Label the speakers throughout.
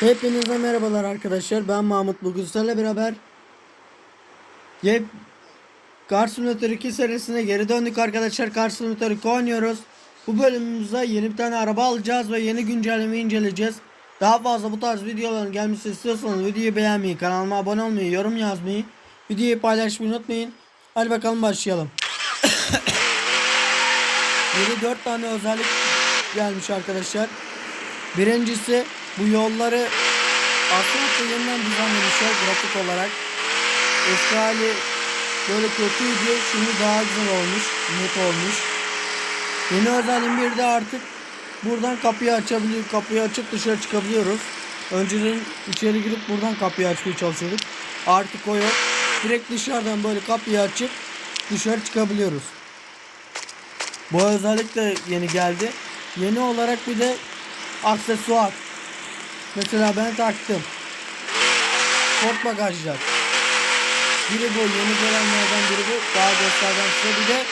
Speaker 1: Hepinize merhabalar arkadaşlar. Ben Mahmut bugün sizlerle beraber Yep Car Simulator 2 serisine geri döndük arkadaşlar. Car Simulator 2 oynuyoruz. Bu bölümümüzde yeni bir tane araba alacağız ve yeni güncellemeyi inceleyeceğiz. Daha fazla bu tarz videoların gelmesi istiyorsanız videoyu beğenmeyi, kanalıma abone olmayı, yorum yazmayı, videoyu paylaşmayı unutmayın. Hadi bakalım başlayalım. Yeni 4 tane özellik gelmiş arkadaşlar. Birincisi bu yolları asfaltla yeniden düzenlemişler grafik olarak. Eski hali böyle kötüydü. Şimdi daha güzel olmuş. Net olmuş. Yeni özelliğin bir de artık buradan kapıyı açabiliyor. Kapıyı açıp dışarı çıkabiliyoruz. Önceden içeri girip buradan kapıyı açmaya çalışıyorduk. Artık o yok. Direkt dışarıdan böyle kapıyı açıp dışarı çıkabiliyoruz. Bu özellik de yeni geldi. Yeni olarak bir de aksesuar. Mesela ben taktım. Kort bagajlar. Biri bu yeni gelenlerden biri bu. Daha göstereceğim size bir de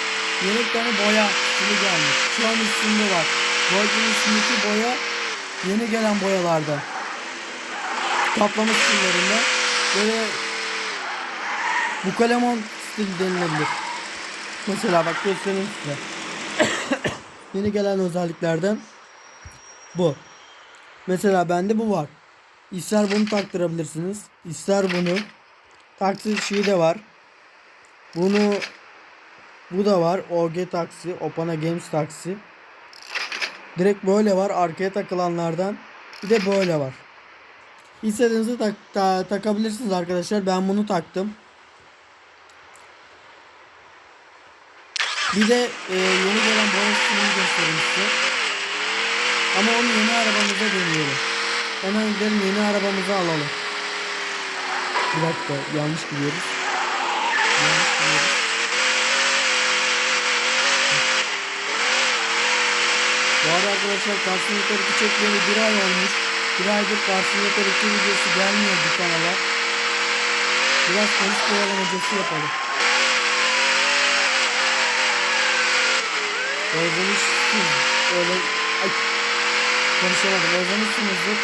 Speaker 1: yeni bir tane boya stili gelmiş. Şu an üstünde var. Golf'un üstündeki boya yeni gelen boyalardan. Kaplama stillerinde. Böyle bu kalemon stil denilebilir. Mesela bak göstereyim size. yeni gelen özelliklerden bu. Mesela bende bu var. İster bunu taktırabilirsiniz. ister bunu. Taksi şeyi de var. Bunu bu da var. OG taksi. Opana Games taksi. Direkt böyle var. Arkaya takılanlardan. Bir de böyle var. İstediğinizi tak ta- takabilirsiniz arkadaşlar. Ben bunu taktım. Bir de e, yeni gelen filmi göstereyim size. Ama onu yeni arabamıza dönüyorum. Hemen gidelim yeni arabamızı alalım. Bir dakika yanlış gidiyoruz. Yanlış gidiyoruz. Bu arada arkadaşlar Carson Yeter 2 çekmeli bir ay olmuş. Bir aydır Carson Yeter 2 videosu gelmiyor bu kanala. Biraz polis kovalamacası yapalım. Özlemişsiniz. Öyle... Ay. Konuşamadım. Özlemişsinizdir.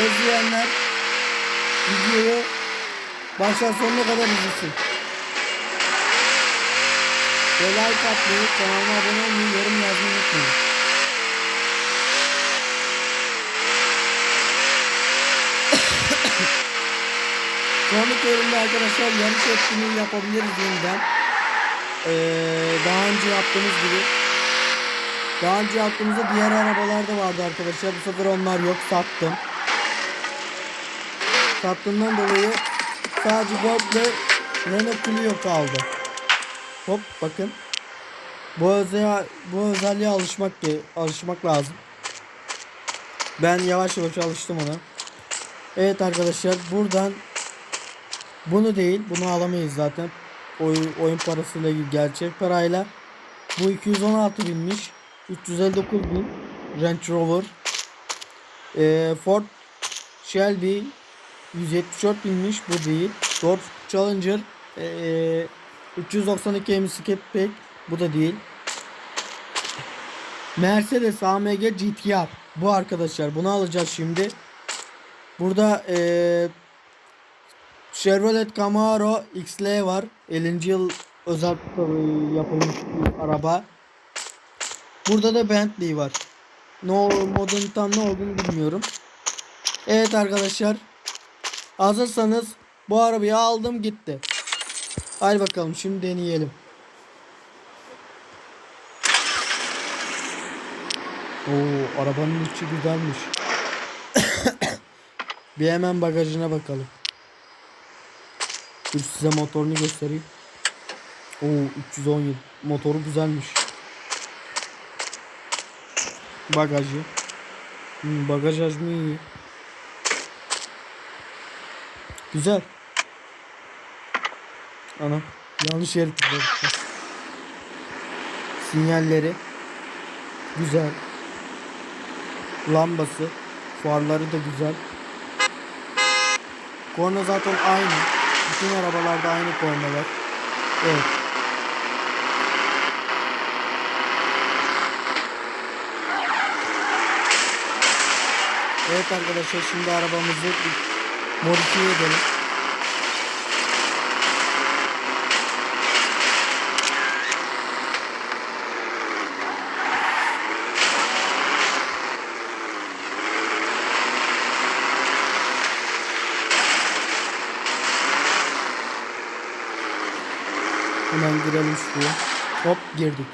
Speaker 1: Özleyenler videoyu baştan sonuna kadar izlesin. Ve like atmayı, kanalıma abone olmayı, yorum yazmayı unutmayın. Sonraki bölümde arkadaşlar yarış etkinliği yapabiliriz yeniden. Ee, daha önce yaptığımız gibi. Daha önce yaptığımızda diğer arabalar da vardı arkadaşlar. Bu sefer onlar yok. Sattım. Sattığımdan dolayı sadece Golf ve Renault Clio kaldı. Hop bakın. Bu özelliğe, bu özelliğe alışmak alışmak lazım. Ben yavaş yavaş alıştım ona. Evet arkadaşlar buradan bunu değil bunu alamayız zaten. Oyun, oyun parasıyla gerçek parayla. Bu 216 binmiş. 359 bin Range Rover. Ee, Ford Shelby 174 binmiş bu değil. Dodge Challenger ee, 392 MSK pek bu da değil. Mercedes AMG GTR bu arkadaşlar bunu alacağız şimdi. Burada ee, Chevrolet Camaro XL var. 50. yıl özel yapılmış bir araba. Burada da Bentley var. No modun tam ne olduğunu bilmiyorum. Evet arkadaşlar. Hazırsanız bu arabayı aldım gitti. Hadi bakalım şimdi deneyelim. Oo arabanın içi güzelmiş. bir hemen bagajına bakalım. Dur size motorunu göstereyim. Oo 317 motoru güzelmiş. Bagajı. Hmm, bagaj hacmi iyi. Güzel. Ana yanlış yere tıkladım. Sinyalleri güzel. Lambası, farları da güzel. Korna zaten aynı. Bütün arabalarda aynı korna var. Evet. Evet arkadaşlar şimdi arabamızı modifiye edelim. Hemen girelim şuraya. Hop girdik.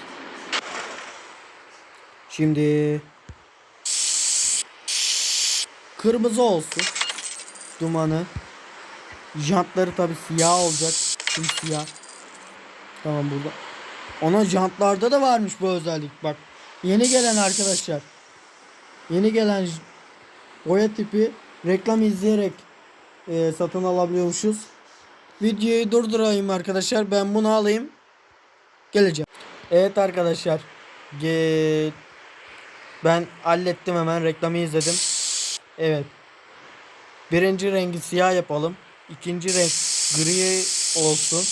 Speaker 1: Şimdi kırmızı olsun. Dumanı. Jantları tabi siyah olacak. Tüm siyah. Tamam burada. Ona jantlarda da varmış bu özellik. Bak. Yeni gelen arkadaşlar. Yeni gelen boya tipi reklam izleyerek e, satın alabiliyormuşuz. Videoyu durdurayım arkadaşlar. Ben bunu alayım. Geleceğim. Evet arkadaşlar. Ben hallettim hemen reklamı izledim. Evet. Birinci rengi siyah yapalım. İkinci renk gri olsun.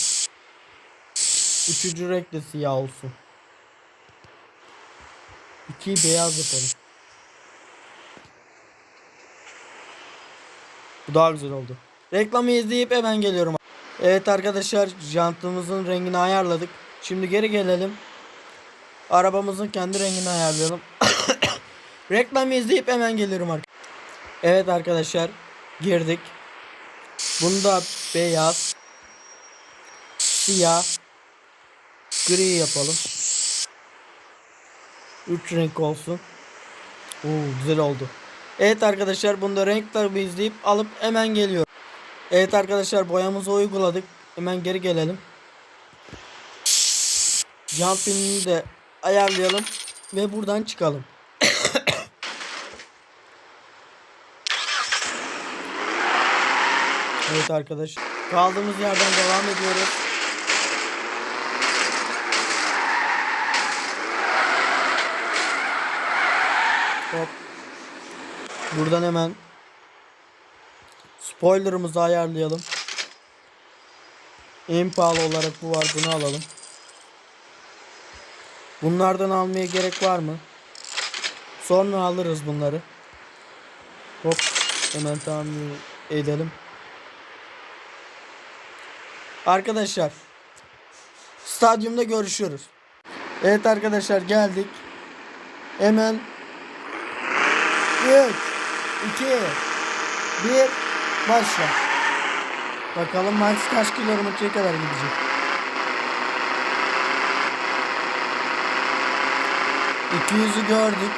Speaker 1: Üçüncü renk de siyah olsun. İkiyi beyaz yapalım. Bu daha güzel oldu. Reklamı izleyip hemen geliyorum. Evet arkadaşlar jantımızın rengini ayarladık. Şimdi geri gelelim. Arabamızın kendi rengini ayarlayalım. Reklamı izleyip hemen geliyorum arkadaşlar. Evet arkadaşlar girdik. Bunda beyaz, siyah, gri yapalım. Üç renk olsun. Oo güzel oldu. Evet arkadaşlar bunda renk izleyip alıp hemen geliyorum. Evet arkadaşlar boyamızı uyguladık. Hemen geri gelelim. Pinini de ayarlayalım ve buradan çıkalım. evet arkadaş. Kaldığımız yerden devam ediyoruz. Hop. Buradan hemen spoilerımızı ayarlayalım. En pahalı olarak bu var. Bunu alalım. Bunlardan almaya gerek var mı? Sonra alırız bunları. Hop. Hemen tamir edelim. Arkadaşlar. Stadyumda görüşürüz. Evet arkadaşlar geldik. Hemen 3 2 1 Başla. Bakalım Max kaç kilometreye kadar gidecek. İki yüzü gördük.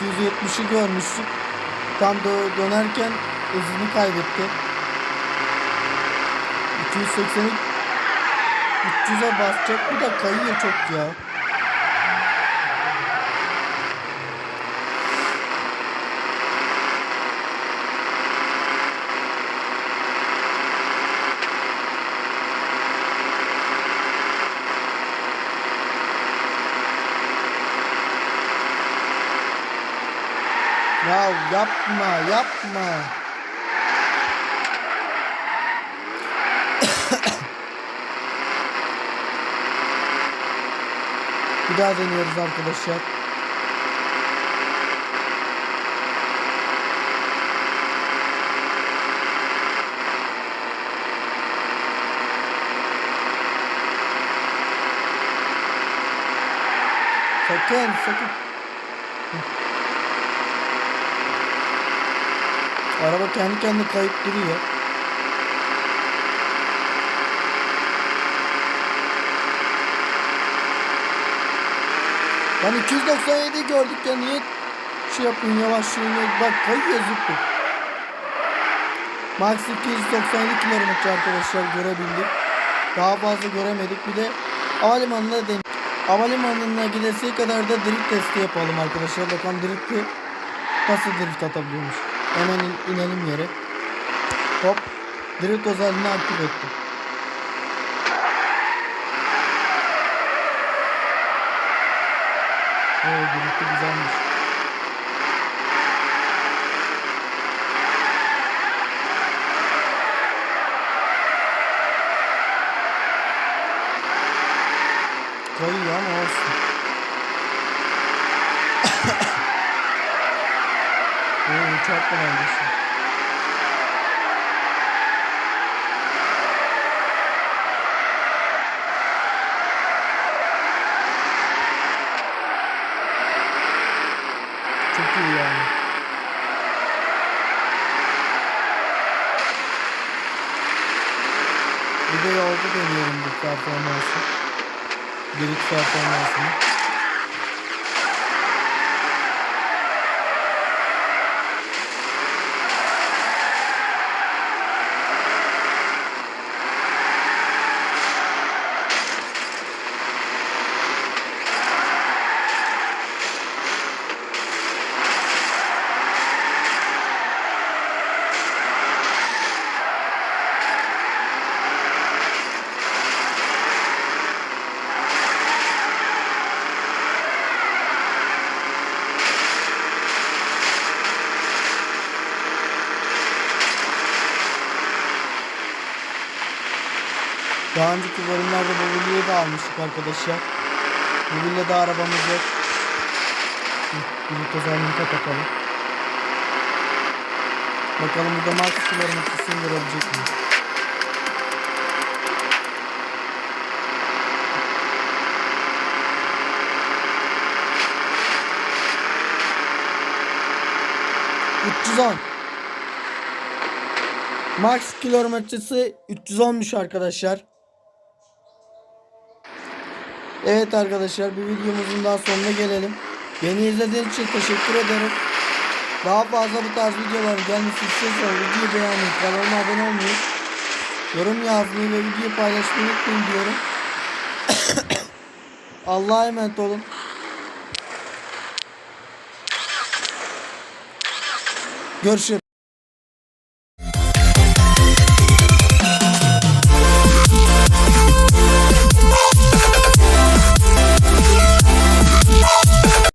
Speaker 1: %270'i görmüştük. Tam dö- dönerken hızını kaybetti. 280'i 300'e basacak. Bu da kayıyor çok ya. Ya yapma yapma. Daha deniyoruz arkadaşlar. Sakın sakın. Araba kendi kendine kayıp duruyor. Ben 297 gördük ya niye şey yapıyorsun yavaşlığın bak kayıyor zıttı. Max 297 kilometre arkadaşlar görebildik. Daha fazla göremedik. Bir de havalimanına den Havalimanına gidesiye kadar da drift testi yapalım arkadaşlar. Bakalım drifti nasıl drift atabiliyormuş. Hemen in- inelim yere. Hop. Drift özelliğini aktif ettim. Oo gürültü güzelmiş. Kayıyor ama olsun. Oo uçak da neredeyse. Çok iyi yani. Yolda deniyorum bu performansı. Giriş performansını. Daha önceki bölümlerde bu villayı da almıştık arkadaşlar. Bu villada arabamız yok. Bir özelliğini kapatalım. Bakalım burada max kilometresini görebilecek miyiz? ...310. Max kilometresi 310'muş arkadaşlar. Evet arkadaşlar bir videomuzun daha sonuna gelelim. Beni izlediğiniz için teşekkür ederim. Daha fazla bu tarz videoların gelmesi istiyorsanız videoyu beğenmeyi, kanalıma abone olmayı, yorum yazmayı ve videoyu paylaşmayı unutmayın diyorum. Allah'a emanet olun. Görüşürüz.